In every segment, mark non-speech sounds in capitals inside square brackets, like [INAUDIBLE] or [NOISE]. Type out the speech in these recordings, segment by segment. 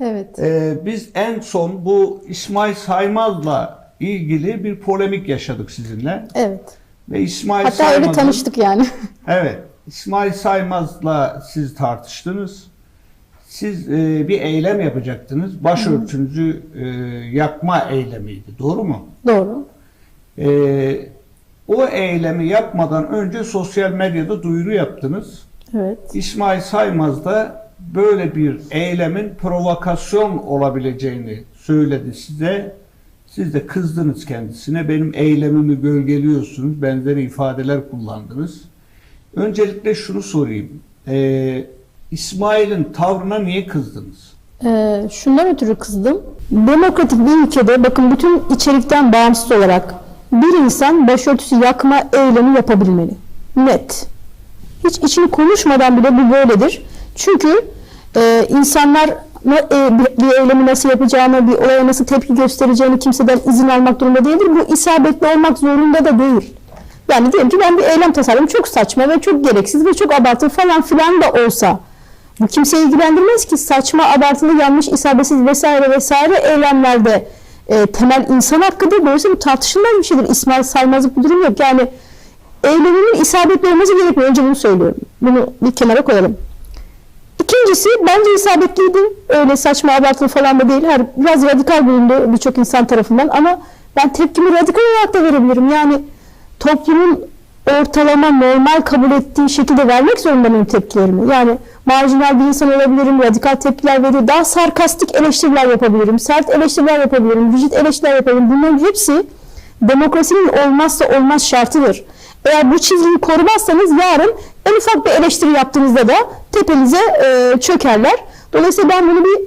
Evet. Ee, biz en son bu İsmail Saymaz'la ilgili bir polemik yaşadık sizinle. Evet. Ve İsmail Hatta öyle Saymaz'ın- tanıştık yani. [LAUGHS] Evet. İsmail Saymaz'la siz tartıştınız. Siz e, bir eylem yapacaktınız. Başörtünüzü e, yakma eylemiydi. Doğru mu? Doğru. E, o eylemi yapmadan önce sosyal medyada duyuru yaptınız. Evet. İsmail Saymaz da böyle bir eylemin provokasyon olabileceğini söyledi size. Siz de kızdınız kendisine. Benim eylemimi gölgeliyorsunuz. Benzeri ifadeler kullandınız. Öncelikle şunu sorayım. Ee, İsmail'in tavrına niye kızdınız? Ee, şundan ötürü kızdım. Demokratik bir ülkede bakın bütün içerikten bağımsız olarak bir insan başörtüsü yakma eylemi yapabilmeli. Net. Hiç içini konuşmadan bile bu böyledir. Çünkü e, insanlar e, bir, eylemi nasıl yapacağını, bir olaya nasıl tepki göstereceğini kimseden izin almak durumunda değildir. Bu isabetli olmak zorunda da değil. Yani diyelim ki ben bir eylem tasarladım çok saçma ve çok gereksiz ve çok abartılı falan filan da olsa bu kimseyi ilgilendirmez ki saçma, abartılı, yanlış, isabetsiz vesaire vesaire eylemlerde e, temel insan hakkıdır. Dolayısıyla bu tartışılmaz bir şeydir. İsmail Saymazlık bir durum yok. Yani eylemimin isabetli olması gerekmiyor. Önce bunu söylüyorum. Bunu bir kenara koyalım. İkincisi bence isabetliydi. Öyle saçma, abartılı falan da değil. Her, biraz radikal bulundu birçok insan tarafından ama ben tepkimi radikal olarak da verebilirim. Yani toplumun ortalama normal kabul ettiği şekilde vermek zorunda mıyım tepkilerimi? Yani marjinal bir insan olabilirim, radikal tepkiler veriyor. Daha sarkastik eleştiriler yapabilirim, sert eleştiriler yapabilirim, rigid eleştiriler yapabilirim. Bunların hepsi demokrasinin olmazsa olmaz şartıdır. Eğer bu çizgiyi korumazsanız yarın en ufak bir eleştiri yaptığınızda da tepenize e, çökerler. Dolayısıyla ben bunu bir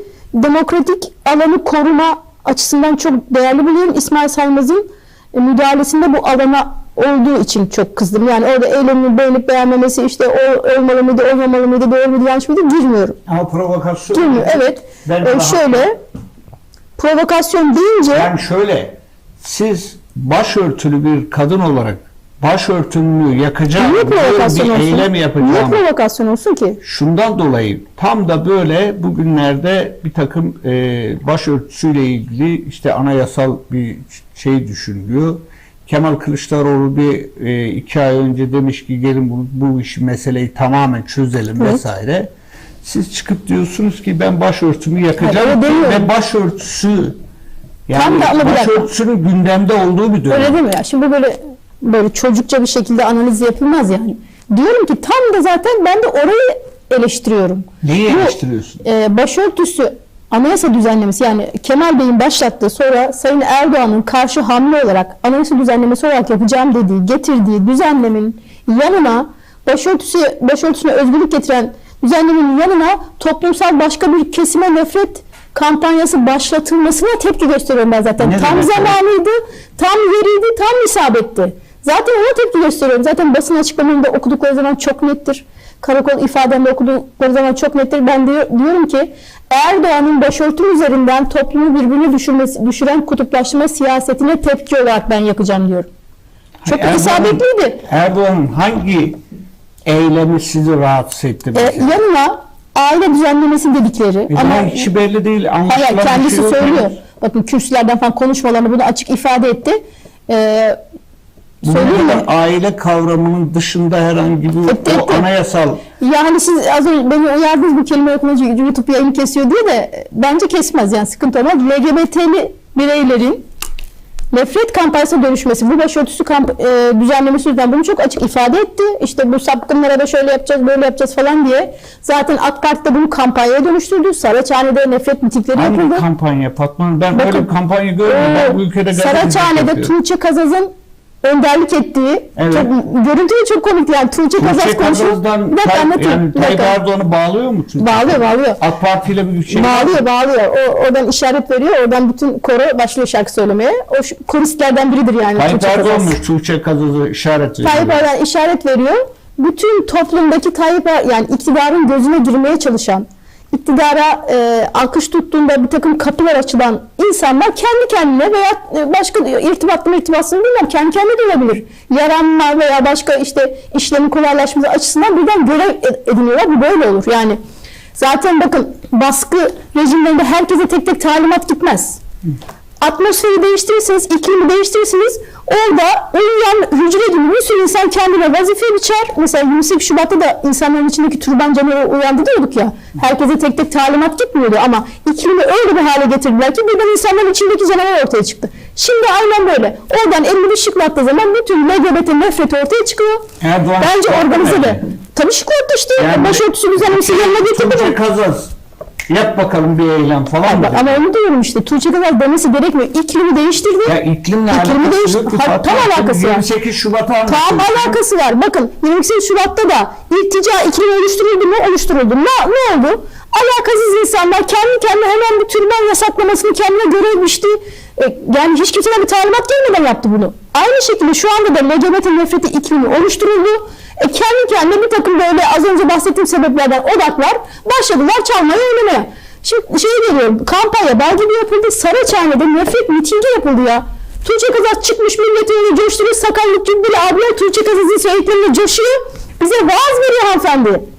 demokratik alanı koruma açısından çok değerli buluyorum. İsmail Saymaz'ın e, müdahalesinde bu alana olduğu için çok kızdım. Yani orada eylemini beğenip beğenmemesi işte o olmalı mıydı, olmamalı mıydı, doğru muydu, yanlış mıydı girmiyorum. Ama provokasyon... Girmiyor. Evet. Ben E, daha- şöyle provokasyon deyince Yani şöyle, siz başörtülü bir kadın olarak başörtünü yakacağım, niye provokasyon bir olsun? eylem Niye yapacağım. provokasyon olsun ki? Şundan dolayı tam da böyle bugünlerde bir takım e, başörtüsüyle ilgili işte anayasal bir şey düşünülüyor. Kemal Kılıçdaroğlu bir e, iki ay önce demiş ki gelin bu, bu işi meseleyi tamamen çözelim Evet. vesaire. Siz çıkıp diyorsunuz ki ben başörtümü yakacağım Hayır, ve başörtüsü yani Tam da başörtüsünün gündemde olduğu bir dönem. Öyle değil mi ya? Şimdi böyle böyle çocukça bir şekilde analiz yapılmaz yani. Diyorum ki tam da zaten ben de orayı eleştiriyorum. Neyi Bu, eleştiriyorsun? e, başörtüsü anayasa düzenlemesi yani Kemal Bey'in başlattığı sonra Sayın Erdoğan'ın karşı hamle olarak anayasa düzenlemesi olarak yapacağım dediği, getirdiği düzenlemenin yanına başörtüsü, başörtüsüne özgürlük getiren düzenlemenin yanına toplumsal başka bir kesime nefret kampanyası başlatılmasına tepki gösteriyorum ben zaten. Ne tam demek zamanıydı, tam yeriydi, tam isabetti. Zaten ona tepki gösteriyorum. Zaten basın açıklamalarında okudukları zaman çok nettir. Karakol ifademde okudukları zaman çok nettir. Ben de diyorum ki Erdoğan'ın başörtü üzerinden toplumu birbirine düşürmesi, düşüren kutuplaştırma siyasetine tepki olarak ben yakacağım diyorum. Çok da Erdoğan'ın- isabetliydi. Erdoğan'ın hangi eylemi sizi rahatsız etti? Ee, yanına aile düzenlemesi dedikleri E, ama kişi belli değil. Hayır bir kendisi şey söylüyor. Bakın kürsülerden falan konuşmalarını bunu açık ifade etti. Ee, söyleyeyim mi? Aile kavramının dışında herhangi bir o etti. anayasal Yani siz az önce beni uyardınız bu kelime yapınca YouTube yayını kesiyor diye de e, bence kesmez yani sıkıntı olmaz. LGBT'li bireylerin nefret kampanyasına dönüşmesi, bu başörtüsü kamp- e, düzenlemesi yüzünden bunu çok açık ifade etti. İşte bu sapkınlara da şöyle yapacağız, böyle yapacağız falan diye. Zaten AK Parti de bunu kampanyaya dönüştürdü. Saraçhane'de nefret mitingleri hangi yapıldı. kampanya Fatma? Ben Bakın, böyle bir kampanya görmedim. Ben bu ülkede Saraçhane'de. Tuğçe Kazaz'ın önderlik ettiği, Evet. çok, görüntü de çok komikti yani Tuğçe, Kazaz Tuğçe konuşuyor. Kazaz'dan Bir dakika Tay- anlatayım. yani Tayyip. Erdoğan'ı bağlıyor mu? Tuğçe? Bağlıyor, bağlıyor. AK Parti ile bir şey Bağlıyor, bağlıyor. O, oradan işaret veriyor, oradan bütün koro başlıyor şarkı söylemeye. O şu- koristlerden biridir yani Tayyip Tuğçe Erdoğan Kazaz. mı Tuğçe Kazaz'ı işaret ediyor? Tayyip Erdoğan işaret veriyor. Bütün toplumdaki Tayyip Er- yani iktidarın gözüne girmeye çalışan, iktidara e, alkış tuttuğunda bir takım kapılar açılan insanlar kendi kendine veya e, başka irtibatlı mı irtibatsız bilmem kendi kendine olabilir. Yaranma veya başka işte işlemin kolaylaşması açısından birden görev ed- ediniyorlar. Bu böyle olur. Yani Zaten bakın baskı rejimlerinde herkese tek tek talimat gitmez. Atmosferi değiştirirsiniz, iklimi değiştirirsiniz. Orada uyuyan hücre gibi bir sürü insan kendine vazife biçer. Mesela 28 Şubat'ta da insanların içindeki turban canavarı uyandı diyorduk ya. Herkese tek tek talimat gitmiyordu ama iklimi öyle bir hale getirdiler ki birden insanların içindeki canavar ortaya çıktı. Şimdi aynen böyle. Oradan elini bir şıklattığı zaman bütün LGBT nefreti ortaya çıkıyor. Erdoğan Bence organize de. Tabii şıklattı işte. Yani- Başörtüsü düzenlemesi yanına getirdi. Tuğçe Kazaz yap bakalım bir eylem falan mı? Ama onu diyorum işte. Tuğçe kadar demesi gerekmiyor. İklimi değiştirdi. Ya iklimle İklimi alakası değişti- yok ki Ha, tam alakası var. 28 Şubat'a Tam alakası var. Bakın 28 Şubat'ta da iltica iklimi oluşturuldu mu? Oluşturuldu. Ne, ne oldu? Alakasız insanlar kendi kendine hemen bir türban yasaklamasını kendine görev biçti. E, yani hiç kimseden bir talimat gelmeden yaptı bunu. Aynı şekilde şu anda da LGBT nefreti iklimi oluşturuldu. E, kendi kendine bir takım böyle az önce bahsettiğim sebeplerden odaklar başladılar çalmaya oynamaya. Şimdi şey geliyor kampanya bel gibi yapıldı. Saraçhane'de nefret mitingi yapıldı ya. Tuğçe Kazaz çıkmış milleti öyle coşturuyor. Sakallık cübbeli abiler Tuğçe Kazaz'ın söylediklerine coşuyor. Bize vaaz veriyor hanımefendi.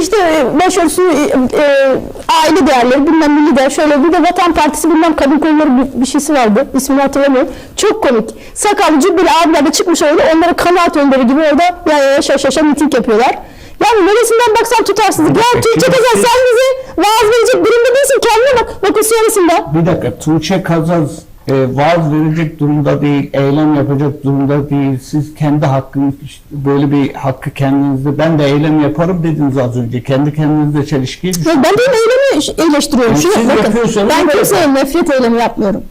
İşte e, başörtüsü, e, e, aile değerleri, bilmem milli değer, şöyle bir de Vatan Partisi bilmem kadın kolları bir, bir şeysi vardı. İsmini hatırlamıyorum. Çok komik. Sakallı cübbeli abiler de çıkmış öyle onlara kanaat önderi gibi orada ya ya şaş şaşa miting yapıyorlar. Yani neresinden baksan tutarsızlık. Ya Tuğçe Kazaz sen bize vaaz verecek durumda değilsin. Kendine bak. Bakın sonrasında. Bir dakika Tuğçe Kazaz e, vaaz verecek durumda değil, eylem yapacak durumda değil. Siz kendi hakkınız böyle bir hakkı kendinizde ben de eylem yaparım dediniz az önce. Kendi kendinizle çelişkiye ben de eylemi eleştiriyorum. Yani Şunu, bakın, ben kimseye nefret eylemi yapmıyorum.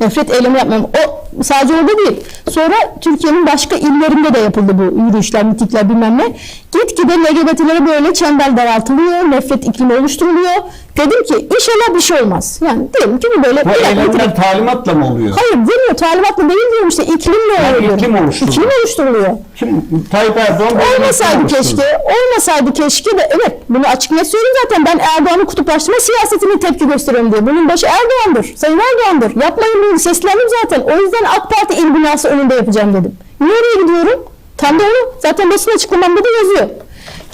Nefret eylemi yapmıyorum. O sadece orada değil. Sonra Türkiye'nin başka illerinde de yapıldı bu yürüyüşler, mitikler bilmem ne. Gitgide LGBT'lere böyle çember daraltılıyor, nefret iklimi oluşturuluyor. Dedim ki inşallah bir şey olmaz. Yani diyelim ki bu böyle Bu eylemler talimatla mı oluyor? Hayır demiyor, talimatla değil diyorum işte iklimle Yani oluyor. iklim oluşturuluyor. İklim oluşturuluyor. Kim, Tayyip Erdoğan Olmasaydı keşke, olmasaydı keşke de evet bunu açık net söyleyeyim zaten ben Erdoğan'ın kutuplaştırma siyasetine tepki gösteriyorum diye. Bunun başı Erdoğan'dır, Sayın Erdoğan'dır. Yapmayın bunu seslendim zaten. O yüzden AK Parti il binası önünde yapacağım dedim. Oraya gidiyorum? Tam da onu zaten basın açıklamamda da yazıyor.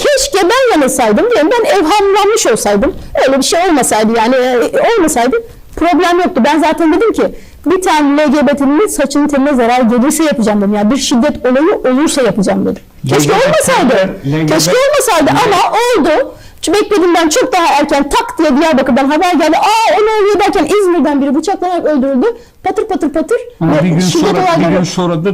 Keşke ben yanılsaydım diyorum. Ben evhamlanmış olsaydım. Öyle bir şey olmasaydı yani e, olmasaydı problem yoktu. Ben zaten dedim ki bir tane LGBT'nin saçının teline zarar gelirse yapacağım dedim. Yani bir şiddet olayı olursa yapacağım dedim. Keşke LGBT olmasaydı. LGBT Keşke olmasaydı ama oldu. Çünkü beklediğimden çok daha erken tak diye Diyarbakır'dan haber geldi. Aa o ne oluyor derken İzmir'den biri bıçaklanarak öldürüldü. Patır patır patır. Ama bir gün sonra, bir gün sonra da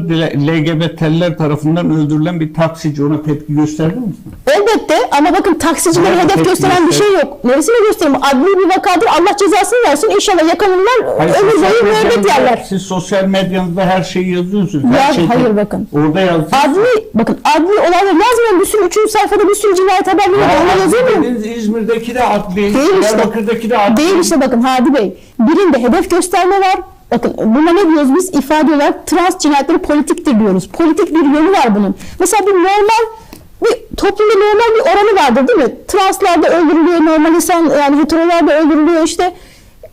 LGBT'liler tarafından öldürülen bir taksici ona tepki gösterdiniz mi? Elbette ama bakın taksicileri Nerede hedef gösteren bir göster- şey yok. Neresine göstereyim? Adli bir vakadır. Allah cezasını versin. İnşallah yakalanırlar. Ömür boyu müebbet yerler. Siz sosyal medyanızda her şeyi yazıyorsunuz. Ya, her şeyi hayır bakın. Orada yazdınız. Adli, bakın adli olayları yazmıyorum. Bir sürü üçüncü sayfada bir sürü cinayet haberleri var. Ona yazıyor? Dediniz İzmir'deki de adli, Değil işte. Diyarbakır'daki de adli. Değil işte bakın Hadi Bey. Birinde hedef gösterme var. Bakın buna ne diyoruz biz? İfade olarak trans cinayetleri politiktir diyoruz. Politik bir yönü var bunun. Mesela bir normal bir toplumda normal bir oranı vardır değil mi? Translar da öldürülüyor, normal insan yani heterolar da öldürülüyor işte.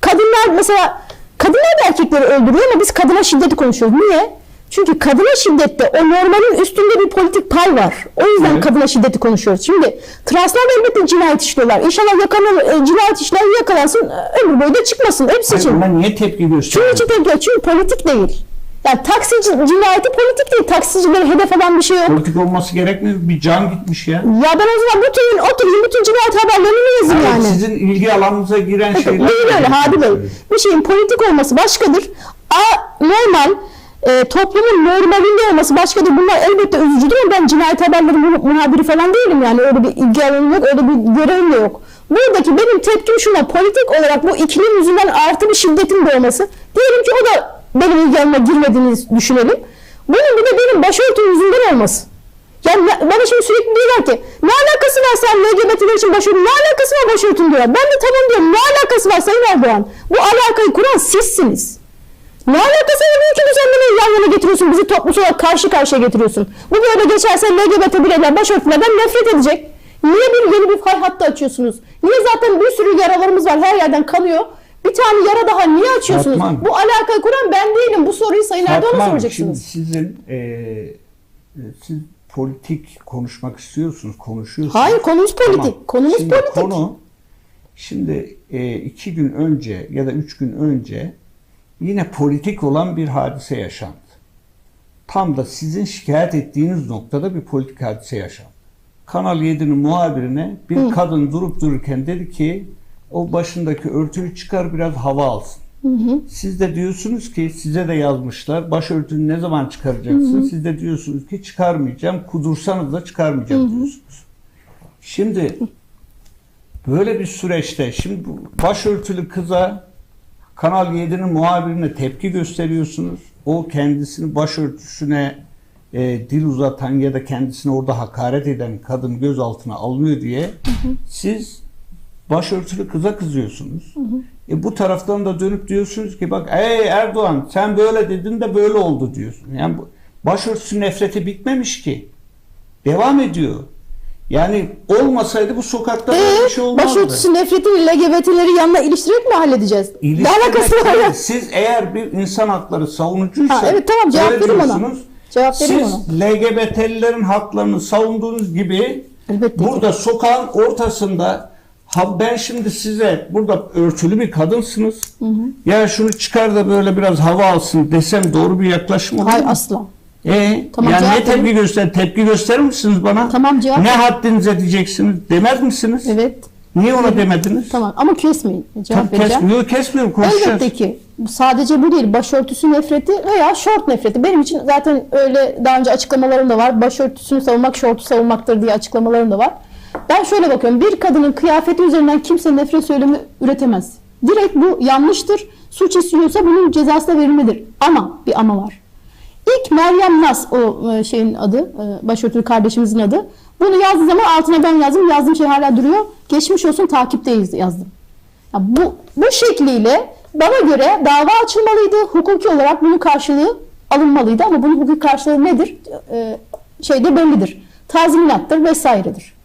Kadınlar mesela kadınlar da erkekleri öldürüyor ama biz kadına şiddeti konuşuyoruz. Niye? Çünkü kadına şiddette o normalin üstünde bir politik pay var. O yüzden Evet. kadına şiddeti konuşuyoruz. Şimdi translar elbette cinayet işliyorlar. İnşallah yakalan, e, cinayet işler yakalansın, e, ömür boyu da çıkmasın. Hepsi Hayır, için. Ona niye tepki gösterdiniz? için tepki Çünkü politik değil. Yani taksici cinayeti politik değil. Taksicileri hedef alan bir şey yok. Politik olması gerekmiyor. Bir can gitmiş ya. Ya ben o zaman bütün oturayım bütün cinayet haberlerini mi yazayım Yani yani? Sizin ilgi alanınıza giren şeyler. Değil öyle Hadi Bey. Bir şeyin politik olması başkadır. A, normal e, toplumun normalinde olması başkadır. Bunlar elbette üzücüdür ama ben cinayet haberleri mu- muhabiri falan değilim yani. Öyle bir ilgi alanım yok, öyle bir görevim de yok. Buradaki benim tepkim şuna, politik olarak bu iklim yüzünden artı bir şiddetin doğması. Diyelim ki o da benim ilgi alanıma girmediğini düşünelim. Bunun bir de benim başörtüm yüzünden olması. Yani bana şimdi sürekli diyorlar ki ne alakası var sen LGBT'ler için başörtün ne alakası var başörtün diyorlar. Ben de tamam diyorum ne alakası var Sayın Erdoğan. Bu alakayı kuran sizsiniz. Ne alakası var bu ülke düzenlemeyi yan yana getiriyorsun bizi toplumsal olarak karşı karşıya getiriyorsun. Bu böyle geçerse LGBT bireyler başörtülerden nefret edecek. Niye bir yeni bir fay hattı açıyorsunuz? Niye zaten bir sürü yaralarımız var her yerden kanıyor. Bir tane yara daha niye açıyorsunuz? Fatma Hanım. Bu alakayı kuran ben değilim. Bu soruyu Sayın Erdoğan'a Hanım, Şimdi soracaksınız. sizin e, e, siz politik konuşmak istiyorsunuz, konuşuyorsunuz. Hayır konumuz politik. Tamam. Konumuz Şimdi politik. Konu Şimdi e, iki gün önce ya da üç gün önce yine politik olan bir hadise yaşandı. Tam da sizin şikayet ettiğiniz noktada bir politik hadise yaşandı. Kanal 7'nin muhabirine bir kadın durup dururken dedi ki o başındaki örtüyü çıkar biraz hava alsın. Siz de diyorsunuz ki size de yazmışlar başörtünü ne zaman çıkaracaksın? Siz de diyorsunuz ki çıkarmayacağım. Kudursanız da çıkarmayacağım diyorsunuz. Şimdi böyle bir süreçte şimdi başörtülü kıza Kanal 7'nin muhabirine tepki gösteriyorsunuz. O kendisini başörtüsüne e, dil uzatan ya da kendisini orada hakaret eden kadın gözaltına alınıyor diye siz başörtülü kıza kızıyorsunuz. E, bu taraftan da dönüp diyorsunuz ki bak ey Erdoğan sen böyle dedin de böyle oldu diyorsun. Yani başörtüsü nefreti bitmemiş ki. Devam ediyor. Yani olmasaydı bu sokakta böyle bir şey olmazdı. Başörtüsü nefretiyle LGBT'leri yanına iliştirerek mi halledeceğiz? Ne alakası var ya? Siz eğer bir insan hakları savunucuysanız Ha, evet, tamam, cevap verin diyorsunuz. Cevap verin Siz LGBT'lilerin haklarını savunduğunuz gibi Elbette ki. burada sokağın ortasında ha ben şimdi size burada örtülü bir kadınsınız. Ya şunu çıkar da böyle biraz hava alsın desem doğru bir yaklaşım olur Hayır asla. E, Tamam, yani ne tepki verin. göster tepki gösterir misiniz bana? Tamam, cevap Ne haddinize diyeceksiniz demez misiniz? Evet. Niye ona demediniz? Tamam ama kesmeyin. Cevap Tabii vereceğim. kesmiyor, kesmiyorum konuşacağız. Elbette ki. Sadece bu değil. Başörtüsü nefreti veya şort nefreti. Benim için zaten öyle daha önce açıklamalarım da var. Başörtüsünü savunmak şortu savunmaktır diye açıklamalarım da var. Ben şöyle bakıyorum. Bir kadının kıyafeti üzerinden kimse nefret söylemi üretemez. Direkt bu yanlıştır. Suç işliyorsa bunun cezası da verilmedir. Ama bir ama var. İlk Meryem Nas o e, şeyin adı, e, başörtülü kardeşimizin adı. Bunu yazdığı zaman altına ben yazdım. Yazdığım şey hala duruyor. Geçmiş olsun takipteyiz yazdım. Ya bu, bu şekliyle bana göre dava açılmalıydı. Hukuki olarak bunun karşılığı alınmalıydı ama bunun hukuki karşılığı nedir? Ee, şeyde bellidir. Tazminattır vesairedir.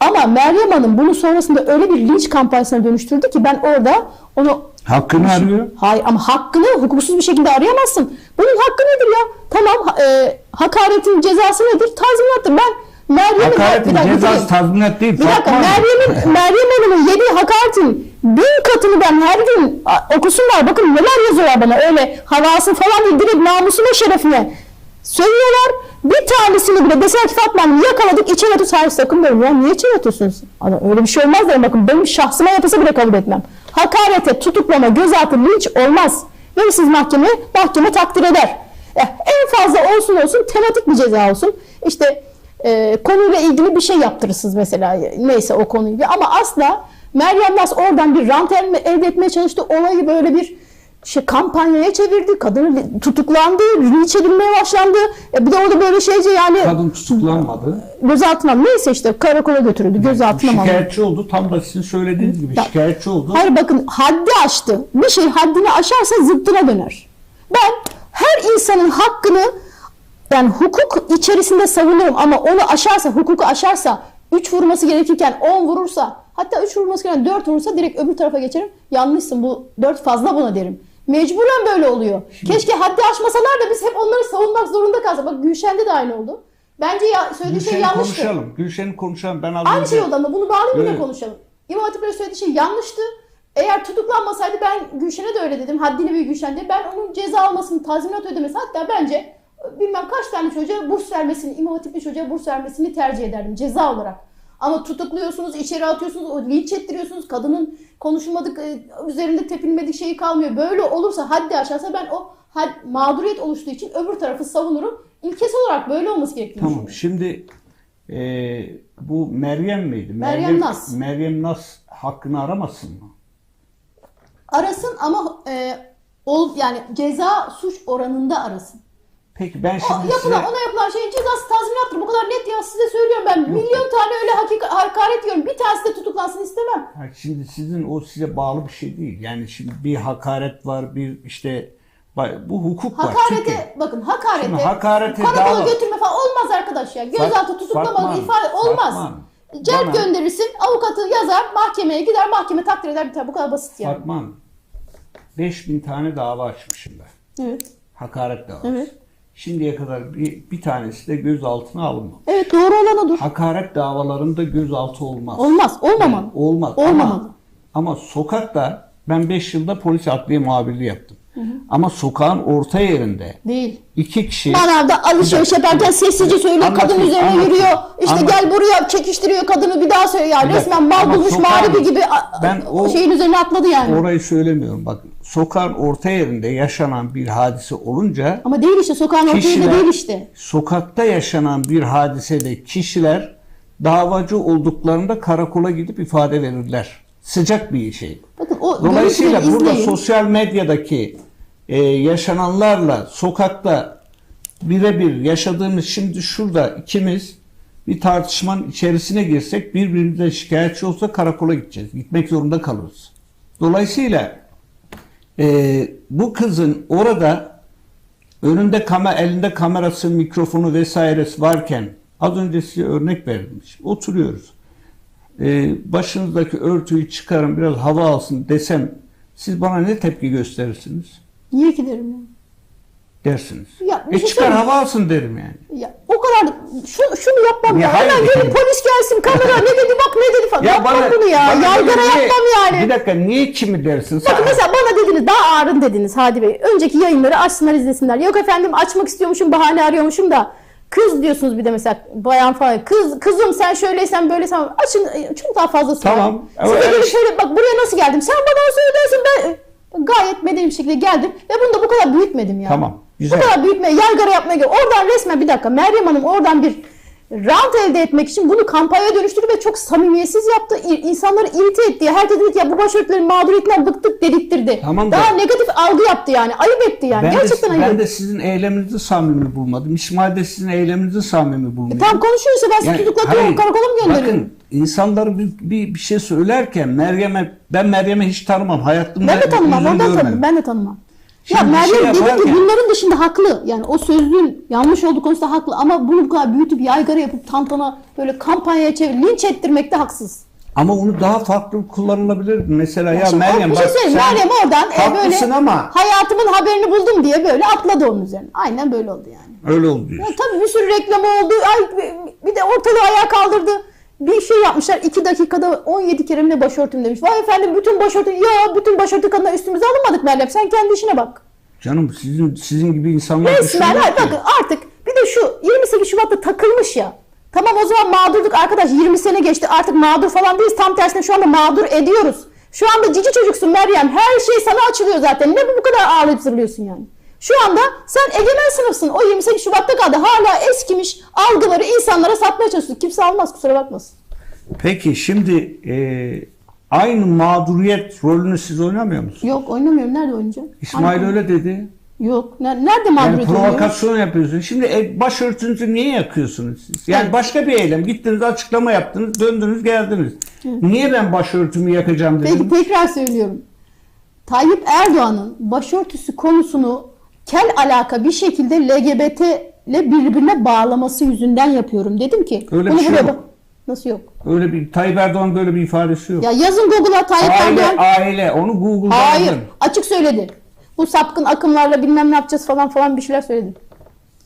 Ama Meryem Hanım bunu sonrasında öyle bir linç kampanyasına dönüştürdü ki ben orada onu Hakkını arıyor. Hayır ama hakkını hukuksuz bir şekilde arayamazsın. Bunun hakkı nedir ya? Tamam e, hakaretin cezası nedir? Tazminattır. Ben Meryem'in Hakaretin Bir dakika, cezası tazminat değil. Bir dakika. Meryem'in Meryem Hanım'ın yediği hakaretin bin katını ben her gün okusunlar. Bakın neler yazıyorlar bana öyle havası falan değil direkt namusuna şerefine söylüyorlar. Bir tanesini bile deseler ki Fatma Hanım yakaladık içeri atı servis takım derim. Ya niye içeri atıyorsunuz? Adam, öyle bir şey olmaz derim bakın benim şahsıma yapısı bile kabul etmem. Hakarete, tutuklama, gözaltı, linç olmaz. Verirsiniz mahkemeye, mahkeme takdir eder. En fazla olsun olsun tematik bir ceza olsun. İşte e, konuyla ilgili bir şey yaptırırsınız mesela neyse o konuyla ama asla Meryem Naz oradan bir rant elde etmeye çalıştı olayı böyle bir şey kampanyaya çevirdi kadın tutuklandı linç edilmeye başlandı E, bir de orada böyle şeyce yani Kadın tutuklanmadı. gözaltına neyse işte karakola götürüldü gözaltına alındı? Şikayetçi oldu. Tam da sizin söylediğiniz gibi Ya- şikayetçi oldu. Hayır bakın haddi aştı. Bir şey haddini aşarsa zıttına döner. Ben her insanın hakkını yani hukuk içerisinde savunurum ama onu aşarsa, hukuku aşarsa 3 vurması gerekirken 10 vurursa hatta 3 vurması gerekirken 4 vurursa direkt öbür tarafa geçerim. Yanlışsın bu 4 fazla buna derim. Mecburen böyle oluyor. Keşke haddi aşmasalar da biz hep onları savunmak zorunda kalsak. Bak Gülşen'de de aynı oldu. Bence ya söylediği şey Gülşen'i yanlıştı. konuşalım. Gülşen'i konuşalım. Ben az Aynı önce- şey oldu ama bunu yine Evet. konuşalım. İmam Hatip'le söylediği şey yanlıştı. Eğer tutuklanmasaydı ben Gülşen'e de öyle dedim. Haddini bir Gülşen diye. Ben onun ceza almasını, tazminat ödemesi hatta bence e, bilmem kaç tane çocuğa burs vermesini, İmam Hatip'li çocuğa burs vermesini tercih ederdim ceza olarak. Ama tutukluyorsunuz, içeri atıyorsunuz, o linç ettiriyorsunuz. Kadının konuşulmadık, e, üzerinde tepinmedik şeyi kalmıyor. Böyle olursa, haddi aşarsa ben o had, mağduriyet oluştuğu için öbür tarafı savunurum. İlkesi olarak böyle olması gerektiğini Tamam. düşünüyorum. Şimdi e, bu Meryem miydi? Meryem Naz. Meryem Nas hakkını aramasın mı? Arasın ama e, ol, yani ceza suç oranında arasın. Peki ben O şimdi yapılan, size... ona yapılan şeyin cezası tazminattır. Bu kadar net ya size söylüyorum ben. Milyon tane öyle hakika, hakaret yiyorum. Bir tanesi de tutuklansın istemem. Ha, Şimdi sizin o size bağlı bir şey değil. Yani şimdi bir hakaret var, bir işte bu hukuk var. Çünkü Hakarete bakın hakarete, Şimdi hakarete karakola götürme falan olmaz arkadaş ya. Gözaltı tutuklamalı Fatma ifade olmaz. Fatma Hanım, Celp bana- gönderirsin, avukatı yazar, mahkemeye gider, mahkeme takdir eder biter. Bu kadar basit yani. Fatma Hanım, 5000 tane dava açmışım ben. Evet. Hakaret davası. Evet. Şimdiye kadar bir, bir tanesi de gözaltına alınmadı. Evet doğru olan odur. Hakaret davalarında gözaltı olmaz. Olmaz, olmamalı. Olmaz. Olmamalı. Ama Ama sokakta ben 5 yılda polis adliye muhabirliği yaptım. Ama sokağın orta yerinde Değil. iki kişi Manavda alışveriş yaparken sessizce söylüyor, kadın Anlatayım, üzerine anlatayım. yürüyor. İşte Anlat- gel buraya çekiştiriyor kadını bir daha söylüyor. Yani resmen mal bulmuş mağlubi gibi Ben o- şeyin üzerine atladı yani. orayı söylemiyorum. Bak sokağın orta yerinde yaşanan bir hadise olunca Ama değil işte sokağın orta yerinde Kişiler- değil işte. sokakta yaşanan bir hadisede kişiler davacı olduklarında karakola gidip ifade verirler. Sıcak bir şey. Bakın o Dolayısıyla görüntüleri burada izleyin. sosyal medyadaki e, yaşananlarla sokakta birebir yaşadığımız şimdi şurada ikimiz bir tartışmanın içerisine girsek birbirimize şikayetçi olsa karakola gideceğiz. Gitmek zorunda kalırız. Dolayısıyla e, bu kızın orada önünde kamera, elinde kamerası, mikrofonu vesairesi varken az önce size örnek. Şimdi oturuyoruz. Ee, başınızdaki örtüyü çıkarın biraz hava alsın desem siz bana ne tepki gösterirsiniz? Niye ki derim ya? Dersiniz. Ya, e şey çıkar hava alsın derim yani. Ya o kadar şunu, şunu yapmam Ya ya. Hemen gelin polis gelsin kamera ne dedi bak ne dedi falan. yapmam bunu ya. bana Yaygara niye- yapmam yani. Bir dakika niye kimi dersin? Bakın mesela bana dediniz daha ağrın dediniz Hadi Bey. Önceki yayınları açsınlar izlesinler. Yok efendim açmak istiyormuşum bahane arıyormuşum da. Kız diyorsunuz bir de mesela bayan falan. Kız kızım sen şöyleysen böyleysen açın e, çok daha fazlası var. Tamam. Siz de Evet. gelip şöyle bak buraya nasıl geldim? Sen bana söylüyorsun ben gayet medeni bir şekilde geldim ve bunu da bu kadar büyütmedim ya. Tamam, güzel. Bu kadar büyütme, yaygara yapmaya gerek. Oradan resmen bir dakika Meryem Hanım oradan bir rant elde etmek için bunu kampanya dönüştürdü ve çok samimiyetsiz yaptı. İnsanları irite etti. Herkes dedi ki ya bu başörtülerin mağduriyetinden bıktık dedirttirdi. Tamam da- Daha negatif algı yaptı yani. Ayıp etti yani. ben, Gerçekten de, ayıp ben de sizin eyleminizi samimi bulmadım. İsmail de sizin eyleminizi samimi bulmuyor. Tam konuşuyorsa ben sizi Yani tutuklatıyorum, hayır, karakola mı gönderiyorum? Bakın insanları bir, bir, bir şey söylerken Meryem'e ben Meryem'e hiç tanımam. Hayatımda ben de tanımam, oradan görmedim. tanımam. Ben de tanımam. Şimdi ya Meryem şey dedi ki bunların dışında haklı. Yani o sözlüğün yanlış olduğu konusunda haklı ama bunu bu kadar büyütüp yaygara yapıp tantana böyle kampanyaya çevir, linç ettirmekte haksız. Ama onu daha farklı kullanılabilir. Mesela ya, Şimdi Meryem şey bak sen Meryem oradan e, böyle ama hayatımın haberini buldum diye böyle atladı onun üzerine. Aynen böyle oldu yani. öyle oldu Ya tabii bir sürü reklam oldu. Ay bir de ortalığı ayağa kaldırdı. Bir şey yapmışlar. 2 dakikada 17 kere mi başörtüm demiş. Vay efendim bütün başörtü ya bütün başörtü kadına üstümüze alınmadık Meryem. Sen kendi işine bak. Canım sizin sizin gibi insanlar Resmen hayır, bakın artık bir de şu 28 Şubat'ta takılmış ya. Tamam o zaman mağdurduk arkadaş 20 sene geçti artık mağdur falan değiliz. Tam tersine şu anda mağdur ediyoruz. Şu anda cici çocuksun Meryem. Her şey sana açılıyor zaten. Ne bu bu kadar ağlayıp zırlıyorsun yani? Şu anda sen egemen sınıfsın. O 28 Şubat'ta kaldı. Hala eskimiş algıları insanlara satmaya çalışıyorsun. Kimse almaz kusura bakmasın. Peki şimdi e, aynı mağduriyet rolünü siz oynamıyor musunuz? Yok oynamıyorum. Nerede oynayacağım? İsmail Hangi- öyle dedi. Yok. Ner- Nerede Yani mağduriyet oynuyorum? provokasyon yapıyorsun. Şimdi e, başörtünüzü niye yakıyorsunuz siz? Yani Evet. başka bir eylem. Gittiniz açıklama yaptınız, döndünüz geldiniz. Niye ben başörtümü yakacağım dedim. Peki tekrar söylüyorum. Tayyip Erdoğan'ın başörtüsü konusunu kel alaka bir şekilde LGBT ile birbirine bağlaması yüzünden yapıyorum. Dedim ki. Öyle bunu bir şey buraya yok. Nasıl yok? Öyle bir Tayyip Erdoğan böyle bir ifadesi yok. Ya yazın Google'a Tayyip aile Erdoğan. aile onu Google'da Hayır. yazın. Açık söyledi. Bu sapkın akımlarla bilmem ne yapacağız falan falan bir şeyler söyledi.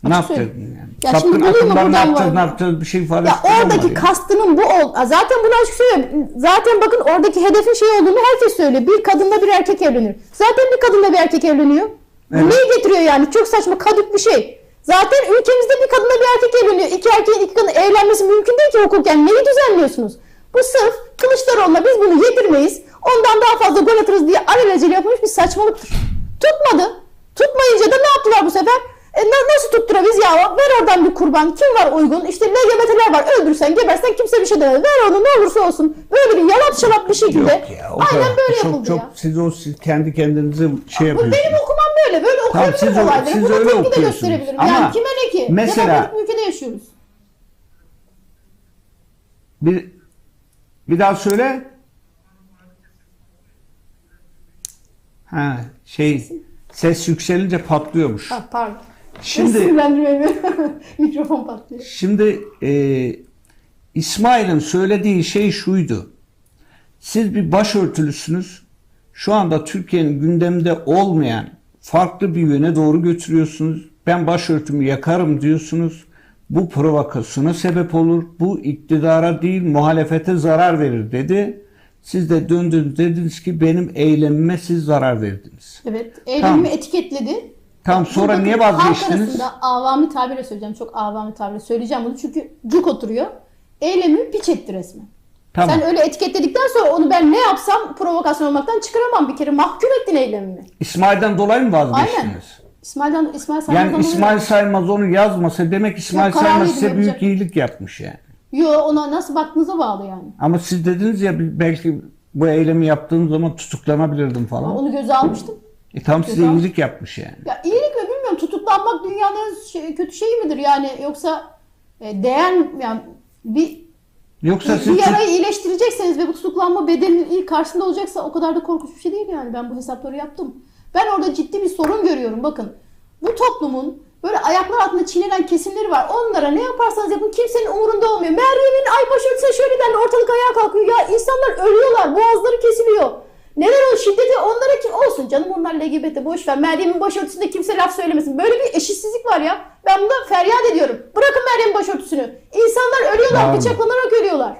Ne Açık yapacaksın söyleyeyim. Ya Sapkın şimdi bulayım mı akımlar ne var? ne yapacağız bir şey ifadesi Ya oradaki ya. kastının bu ol. Zaten bunu açık söylüyorum. Zaten bakın oradaki hedefin şey olduğunu herkes söylüyor. Bir kadınla bir erkek evlenir. Zaten bir kadınla bir erkek evleniyor. Bu Evet. Neyi getiriyor yani? Çok saçma kadük bir şey. Zaten ülkemizde bir kadınla bir erkek evleniyor. İki erkeğin iki kadın evlenmesi mümkün değil ki hukuken. Neyi düzenliyorsunuz? Bu sırf Kılıçdaroğlu'na biz bunu yedirmeyiz. Ondan daha fazla gol atarız diye alelacele yapılmış bir saçmalıktır. Tutmadı. Tutmayınca da ne yaptılar bu sefer? E, na- nasıl tutturabiliriz ya? Ver oradan bir kurban. Kim var uygun? İşte LGBT'ler var. Öldürsen, gebersen kimse bir şey demez. Ver onu ne olursa olsun. Böyle bir yalap şalap bir şekilde. Yok ya, Aynen kadar. böyle çok, yapıldı çok, ya. Siz o siz kendi kendinize şey Bu yapıyorsunuz. benim okumam böyle. Böyle okuyabilirim siz o- olayları. siz Buna öyle tepki de gösterebilirim. Ama yani kime ne ki? mesela- Demokratik ülkede yaşıyoruz. Bir bir daha söyle. Ha şey ses yükselince patlıyormuş. Ha, pardon. Şimdi [LAUGHS] mikrofon patlıyor. şimdi e, İsmail'in söylediği şey şuydu. Siz bir başörtülüsünüz. Şu anda Türkiye'nin gündeminde olmayan farklı bir yöne doğru götürüyorsunuz. Ben başörtümü yakarım diyorsunuz. Bu provokasyona sebep olur. Bu iktidara değil muhalefete zarar verir dedi. Siz de döndünüz dediniz ki benim eylemime siz zarar verdiniz. Evet. Eylemimi Tamam. etiketledi. Tam sonra niye Halk vazgeçtiniz? arasında avami tabirle söyleyeceğim. Çok avami tabirle söyleyeceğim bunu. Çünkü cuk oturuyor. Eylemimi piç etti resmen. Tamam. Sen öyle etiketledikten sonra onu ben ne yapsam provokasyon olmaktan çıkaramam bir kere. Mahkum ettin eylemimi. İsmail'den dolayı mı vazgeçtiniz? İsmail'den, İsmail Saymaz'dan Yani İsmail Saymaz onu yazmasa demek İsmail Yok, Saymaz size büyük yapacak. iyilik yapmış yani. Yo ona nasıl baktığınıza bağlı yani. Ama siz dediniz ya belki bu eylemi yaptığım zaman tutuklanabilirdim falan. Onu göze almıştım. E tam size Güzel. iyilik yapmış yani. Ya iyilik mi bilmiyorum. Tutuklanmak dünyanın şey- kötü şeyi midir yani? Yoksa e, değen yani bir Yoksa bir siz yarayı iyileştirecekseniz ve bu tutuklanma bedelinin ilk karşısında olacaksa o kadar da korkunç bir şey değil yani. Ben bu hesapları yaptım. Ben orada ciddi bir sorun görüyorum. Bakın bu toplumun böyle ayaklar altında çiğnenen kesimleri var. Onlara ne yaparsanız yapın kimsenin umurunda olmuyor. Meryem'in ay başörtüsü şöyle dendi ortalık ayağa kalkıyor. Ya insanlar ölüyorlar. Boğazları kesiliyor. Neler o şiddeti onlara kim olsun canım onlar LGBT boş ver. Meryem'in başörtüsünde kimse laf söylemesin. Böyle bir eşitsizlik var ya. Ben bunda feryat ediyorum. Bırakın Meryem'in başörtüsünü. İnsanlar ölüyorlar, bıçaklanarak ölüyorlar.